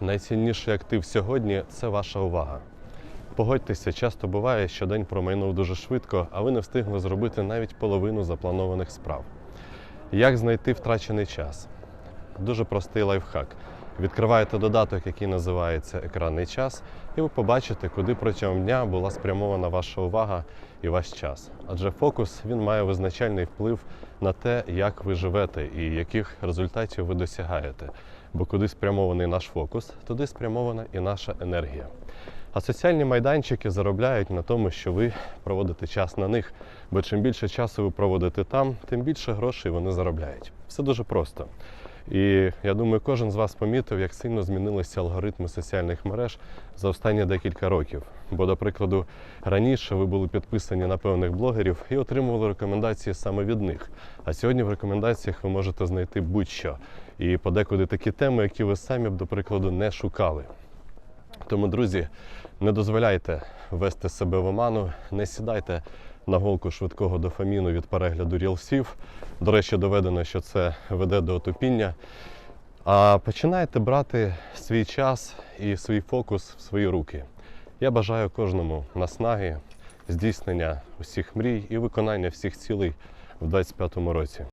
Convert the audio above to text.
Найцінніший актив сьогодні це ваша увага. Погодьтеся, часто буває, що день промайнув дуже швидко, а ви не встигли зробити навіть половину запланованих справ. Як знайти втрачений час? Дуже простий лайфхак. Відкриваєте додаток, який називається екранний час, і ви побачите, куди протягом дня була спрямована ваша увага і ваш час. Адже фокус він має визначальний вплив на те, як ви живете і яких результатів ви досягаєте. Бо куди спрямований наш фокус, туди спрямована і наша енергія. А соціальні майданчики заробляють на тому, що ви проводите час на них. Бо чим більше часу ви проводите там, тим більше грошей вони заробляють. Все дуже просто. І я думаю, кожен з вас помітив, як сильно змінилися алгоритми соціальних мереж за останні декілька років. Бо, до прикладу, раніше ви були підписані на певних блогерів і отримували рекомендації саме від них. А сьогодні в рекомендаціях ви можете знайти будь-що. І подекуди такі теми, які ви самі б, до прикладу, не шукали. Тому, друзі, не дозволяйте вести себе в оману, не сідайте на голку швидкого дофаміну від перегляду рілсів. До речі, доведено, що це веде до отупіння. А починайте брати свій час і свій фокус в свої руки. Я бажаю кожному наснаги, здійснення усіх мрій і виконання всіх цілей в 2025 році.